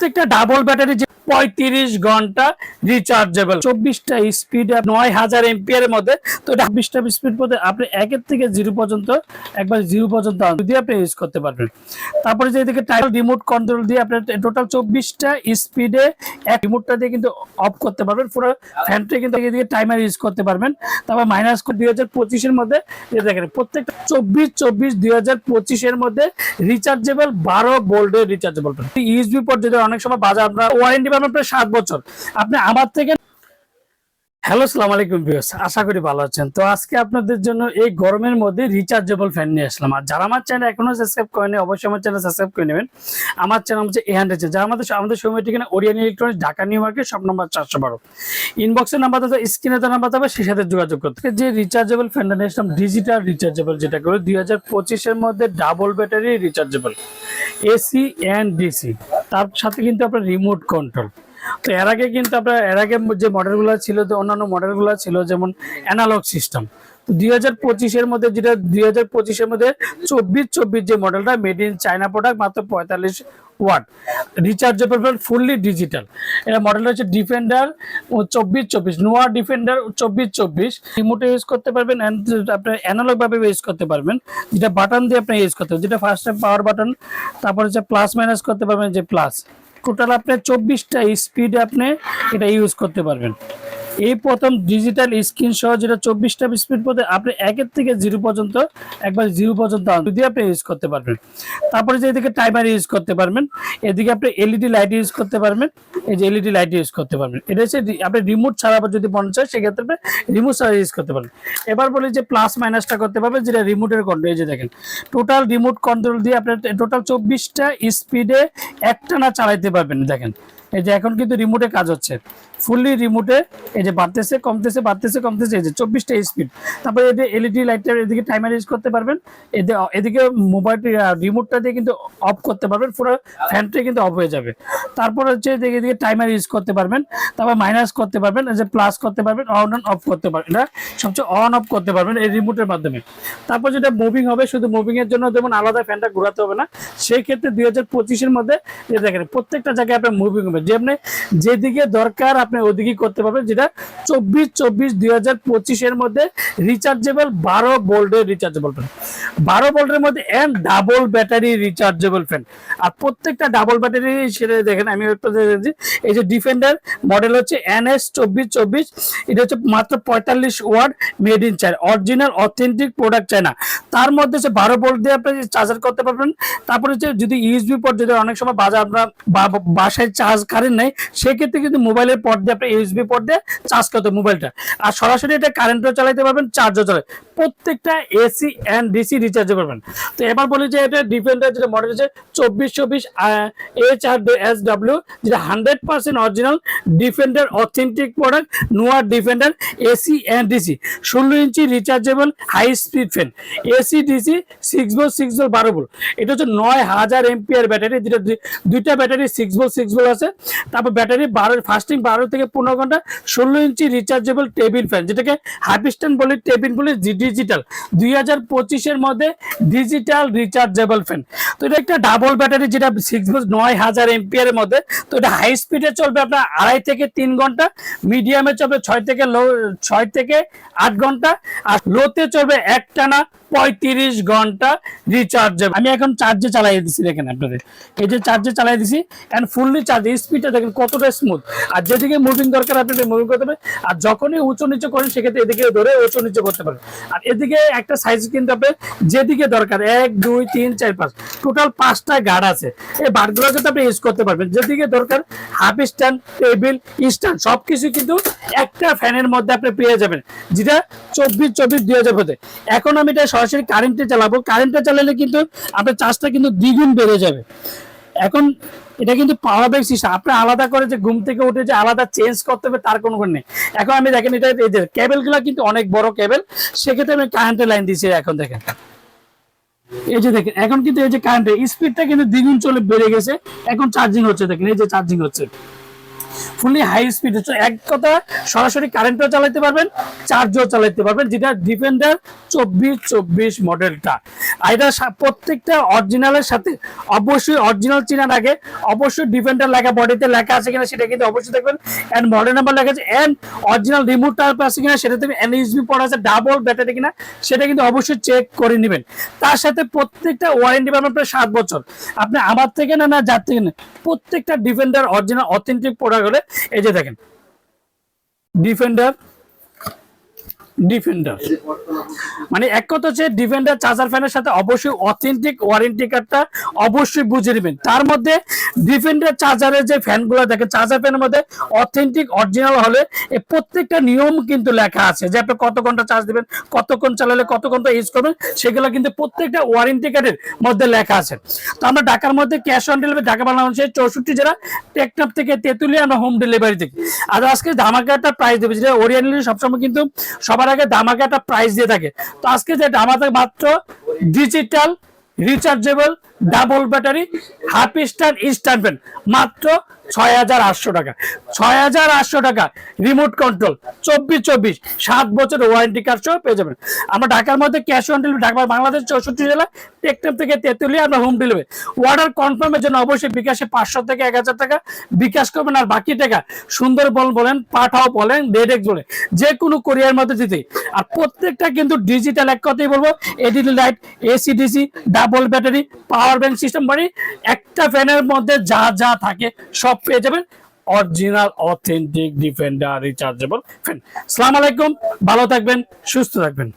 প্রত্যেকটা double battery যে পঁয়ত্রিশ ঘণ্টা রিচার্জেবল চব্বিশটা স্পিড নয় হাজার এমপিয়ার মধ্যে। তো এটা বিশটা স্পিড মধ্যে আপনি একের থেকে জিরো পর্যন্ত, একবার জিরো পর্যন্ত দিয়ে আপনি ইউজ করতে পারবেন। তারপরে যে এদিকে টাইম রিমোট কন্ট্রোল দিয়ে আপনার টোটাল চব্বিশটা স্পিডে এক রিমোটটা দিয়ে কিন্তু অফ করতে পারবেন। পুরো ফ্যানটা কিন্তু এদিকে টাইমার ইউজ করতে পারবেন। তারপর মাইনাস দুই হাজার পঁচিশের মধ্যে দেখেন, প্রত্যেকটা চব্বিশ চব্বিশ, দুই হাজার পঁচিশের মধ্যে রিচার্জেবল বারো বোল্ডের রিচার্জেবল ইউএসবি পোর্ট যদি অনেক সময় বাজার আপনার ওয়ারেন্টি পাবেন প্রায় সাত বছর। আপনি আমার থেকে হ্যালো, সালাম আলাইকুম ভিউয়ার্স। আশা করি ভালো আছেন। তো আজকে আপনাদের জন্য এই গরমের মধ্যে রিচার্জেবল ফ্যান নিয়ে আসলাম। আর যারা আমার চ্যানেল এখনও সাবস্ক্রাইব করেনি অবশ্যই আমার চ্যানেল সাবস্ক্রাইব করে নেবেন। আমার চ্যানেল হচ্ছে এ হান্ড্রেড যারা আমাদের আমাদের সময় ঠিকানা Orion electronics, Dhaka, new market সব নম্বর চারশো বারো। ইনবক্সের নাম্বার তো স্ক্রিনে তো নাম্বার হবে সেই সাথে যোগাযোগ করতে যে রিচার্জেবল ফ্যানটা নিয়ে আসলাম, ডিজিটাল রিচার্জেবল যেটা করে দুই হাজার পঁচিশের মধ্যে double battery rechargeable, AC and DC. তার সাথে কিন্তু আপনার রিমোট কন্ট্রোল। তো এর আগে কিন্তু আপনার এর আগে যে মডেলগুলো ছিল তো অন্যান্য মডেলগুলো ছিল, যেমন অ্যানালগ সিস্টেম দুই হাজার পঁচিশের মধ্যে যেটা, দুই হাজার পঁচিশের মধ্যে চব্বিশ চব্বিশ যে মডেলটা মেড ইন চায়না প্রোডাক্ট মাত্র পঁয়তাল্লিশ ওয়াট রিচার্জেবল ফুললি ডিজিটাল এটা মডেলটা হচ্ছে ডিফেন্ডার চব্বিশ চব্বিশ নোয়া ডিফেন্ডার চব্বিশ চব্বিশ রিমোটে ইউজ করতে পারবেন আপনার অ্যানালগ ভাবে ইউজ করতে পারবেন, যেটা বাটন দিয়ে আপনি ইউজ করতে পারবেন, যেটা ফার্স্ট টাইম পাওয়ার বাটন তারপর হচ্ছে প্লাস মাইনাস করতে পারবেন, যে প্লাস টোটাল আপনি চব্বিশটা স্পিড আপনি এটা ইউজ করতে পারবেন। এই প্রথম ডিজিটাল স্ক্রিন সহ যেটা চব্বিশটা স্পিড পথে আপনি একের থেকে জিরো পর্যন্ত, একবার জিরো পর্যন্ত দিয়ে আপনি ইউজ করতে পারবেন। তারপরে যে এদিকে টাইমার ইউজ করতে পারবেন, এদিকে আপনি এলইডি লাইট ইউজ করতে পারবেন। এই যে এলইডি লাইট ইউজ করতে পারবেন। এটা হচ্ছে আপনি রিমোট ছাড়া যদি মনে চায় সেক্ষেত্রে রিমোট ছাড়া ইউজ করতে পারবেন। এবার বলি যে প্লাস মাইনাসটা করতে পারবেন, যেটা রিমোটের কন্ট্রোল এই যে দেখেন। টোটাল রিমোট কন্ট্রোল দিয়ে আপনার টোটাল চব্বিশটা স্পিডে একটানা চালাইতে পারবেন, দেখেন। এই যে এখন কিন্তু রিমোটে কাজ হচ্ছে। ফুললি রিমোটে এই যে বাড়তেছে, কমতেছে বাড়তেছে, কমতেছে, এই যে চব্বিশটা স্পিড তারপরে এই যে এলইডি লাইটটা এদিকে টাইমার ইউজ করতে পারবেন। এদি- এদিকে মোবাইল রিমোটটা দিয়ে কিন্তু অফ করতে পারবেন, পুরো ফ্যানটা কিন্তু অফ হয়ে যাবে। তারপর হচ্ছে এদিকে এদিকে টাইমার ইউজ করতে পারবেন, তারপর মাইনাস করতে পারবেন যে প্লাস করতে পারবেন অন অন অফ করতে পারবেন। এটা সবচেয়ে অন অফ করতে পারবেন এই রিমোটের মাধ্যমে। তারপর যেটা মুভিং হবে, শুধু মুভিং এর জন্য যেমন আলাদা ফ্যানটা ঘোরাতে হবে না, সেই ক্ষেত্রে দুই হাজার পঁচিশের মধ্যে দেখেন, প্রত্যেকটা জায়গায় আপনার মুভিং হবে। যে আপনি যেদিকে দরকার আপনি ওদিকে করতে পারবেন, যেটা চব্বিশ চব্বিশ দুই হাজার পঁচিশের মধ্যে রিচার্জেবল বারো বোল্ডের রিচার্জেবল ফ্যান বারো বোল্টের মধ্যে and double battery rechargeable fan আর প্রত্যেকটা ডাবল ব্যাটারি সেটা দেখেন, আমি একটু দেখেছি এই যে ডিফেন্ডার মডেল হচ্ছে এন এস চব্বিশ চব্বিশ, এটা হচ্ছে মাত্র পঁয়তাল্লিশ watt made in China original authentic product China তার মধ্যে হচ্ছে বারো বোল্ট দিয়ে আপনি চার্জার করতে পারবেন, তারপরে হচ্ছে যদি ইউএসবি পোর্ট যদি অনেক সময় বাজার আপনার বাসায় চার্জ কারেন্ট নেই, সেক্ষেত্রে কিন্তু মোবাইলের পট দিয়ে আপনি ইউএসবি পোর্ট দিয়ে চার্জ করতে মোবাইলটা আর সরাসরি এটা কারেন্টও চালাইতে পারবেন চার্জও চালাতে প্রত্যেকটা এসি অ্যান্ড ডিসি রিচার্জ করবেন। তো এবার বলি যে এটা ডিফেন্ডার যেটা মডেল হচ্ছে চব্বিশ চব্বিশ এইচ আর এস ডাব্লিউ যেটা hundred percent original Defender authentic product নোয়ার Defender AC and DC ষোলো inch rechargeable high speed fan AC DC six volt six volt বারো ভোল্ট এটা হচ্ছে নয় হাজার এমপিআর ব্যাটারি যেটা দুইটা battery six volt six volt আছে। তারপর ব্যাটারি বারো ফাস্টিং বারো থেকে পনেরো ঘণ্টা, ষোলো ইঞ্চি রিচার্জেবল টেবিল ফ্যান যেটাকে হাইপিস্টান বলি টেবিল বলি ডিজিটাল দুই হাজার পঁচিশের মধ্যে ডিজিটাল রিচার্জেবল ফ্যান তো এটা একটা ডাবল ব্যাটারি, যেটা সিক্স ভোল্ট নয় হাজার এমপিআর এর মধ্যে। তো এটা হাই স্পিডে চলবে আপনার আড়াই থেকে তিন ঘণ্টা মিডিয়ামে চলবে ছয় থেকে লো ছয় থেকে আট ঘণ্টা, আর লোতে চলবে একটানা পঁয়ত্রিশ ঘণ্টা রিচার্জ আমি এখন চার্জে চালাই দিছি, দেখেন আপনাদের। এই যে চার্জে চালাই দিছি এন্ড ফুললি চার্জ স্পিডটা দেখেন কতটা স্মুথ আর যেদিকে মুভিং দরকার, আপনি মুভিং করতে পারেন। আর যখনই উঁচু নিচু করেন, সেক্ষেত্রে এদিকে ধরে উঁচু নিচু করতে পারেন। আর এদিকে একটা সাইজ কিন্তু আপনি যেদিকে দরকার, এক, দুই, তিন, চার, পাঁচ টোটাল পাঁচটা গার্ড আছে। এই বারগুলো কিন্তু আপনি ইউজ করতে পারবেন। যেদিকে দরকার হাফ স্ট্যান্ড টেবিল স্ট্যান্ড সবকিছু কিন্তু একটা ফ্যানের মধ্যে আপনি পেয়ে যাবেন। যেটা চব্বিশ চব্বিশ, দুই হাজার এখন আমি এটা সরাসরি কারেন্টে চালাবো। কারেন্টে চালালে কিন্তু আপনার চার্জটা কিন্তু দ্বিগুণ বেড়ে যাবে। এখন এটা কিন্তু পাওয়ার ব্যাংক সিস্টেম আপনি আলাদা করে যে ঘুম থেকে উঠে যে আলাদা চেঞ্জ করতে হবে, তার কোনো নেই। এখন আমি দেখেন, এটা এই যে কেবলগুলো কিন্তু অনেক বড় কেবল সেক্ষেত্রে আমি কারেন্টের লাইন দিয়েছি এখন দেখেন। এই যে দেখেন, এখন কিন্তু এই যে কারেন্টের স্পিডটা কিন্তু দ্বিগুণ চলে বেড়ে গেছে। এখন চার্জিং হচ্ছে, দেখেন, এই যে চার্জিং হচ্ছে। ফুললি হাই স্পিড এক কথা সরাসরি কারেন্টও চালাতে পারবেন চার্জও চালাতে পারবেন, যেটা ডিফেন্ডার চব্বিশ চব্বিশ মডেলটা আর এটা প্রত্যেকটা অরিজিনালের সাথে অবশ্যই অরিজিনাল চেনার আগে অবশ্যই ডিফেন্ডার লেখা বডিতে লেখা আছে কিনা সেটা কিন্তু অবশ্যই দেখবেন। এন্ড মডেল নাম্বার লেখা আছে এন্ড অরিজিনাল রিমোট টাইপ আছে কিনা সেটা থেকে এনইউএসবি পড়া আছে ডাবল ব্যাটারি কিনা সেটা কিন্তু অবশ্যই চেক করে নেবেন। তার সাথে প্রত্যেকটা ওয়ারেন্টি পাবেন প্রায় সাত বছর। আপনি আমার থেকে না না যার থেকে না, প্রত্যেকটা ডিফেন্ডার অরিজিনাল অথেন্টিক প্রোডাক্ট হলে এই যে দেখেন। ডিফেন্ডার ডিফেন্ডার মানে এক কথা হচ্ছে ডিফেন্ডার চার্জার ফ্যানের সাথে অবশ্যই অথেন্টিক ওয়ারেন্টি কার্ডটা অবশ্যই বুঝে নেবেন। তার মধ্যে ডিফেন্ডার চার্জারের যে ফ্যানগুলো দেখেন চার্জার ফ্যানের মধ্যে অথেন্টিক অরিজিনাল হলে প্রত্যেকটা নিয়ম কিন্তু লেখা আছে। যে আপনি কত ঘণ্টা চার্জ দিবেন, কতক্ষণ চালালে কত ঘণ্টা ইউজ করবেন, সেগুলো কিন্তু প্রত্যেকটা ওয়ারেন্টি কার্ডের মধ্যে লেখা আছে। তো আমরা ঢাকার মধ্যে ক্যাশ অন ডেলিভারি ঢাকা বাংলাদেশের চৌষট্টি জেলা টেকনাপ থেকে তেঁতুলিয়া, আমরা হোম ডেলিভারি থেকে আর আজকে ধামাকা একটা প্রাইস দেবে, যেটা ওরিয়েন্টালি সবসময় কিন্তু সবার আগে দামাকে একটা প্রাইস দিয়ে থাকে। তো আজকে যে আমাদের মাত্র digital rechargeable double battery, half star instant fan মাত্র ছয় হাজার আটশো টাকা। ছয় হাজার আটশো টাকা রিমোট কন্ট্রোল চব্বিশ চব্বিশ, সাত বছর ওয়ারেন্টি কার্ড সহ পেয়ে যাবেন। আমরা ঢাকার মধ্যে cash on delivery Dhaka Bangladesh চৌষট্টি জেলা টেকটাপ থেকে তেঁতুলিয়া আমরা হোম ডেলিভারি অর্ডার কনফার্মের জন্য অবশ্যই বিকাশে পাঁচশো থেকে এক হাজার টাকা বিকাশ করবেন। আর বাকি টাকা সুন্দরবন বলেন, পাঠাও বলেন ডেডেক বলেন, যে কোনো কোরিয়ার মধ্যে দিতে। আর প্রত্যেকটা কিন্তু ডিজিটাল এক কথাই বলব ADD light AC DC double battery power bank system মানে একটা ফ্যানের মধ্যে যা যা থাকে সব পেয়ে যাবেন। Original authentic Defender rechargeable fan সালাম আলাইকুম, ভালো থাকবেন, সুস্থ থাকবেন।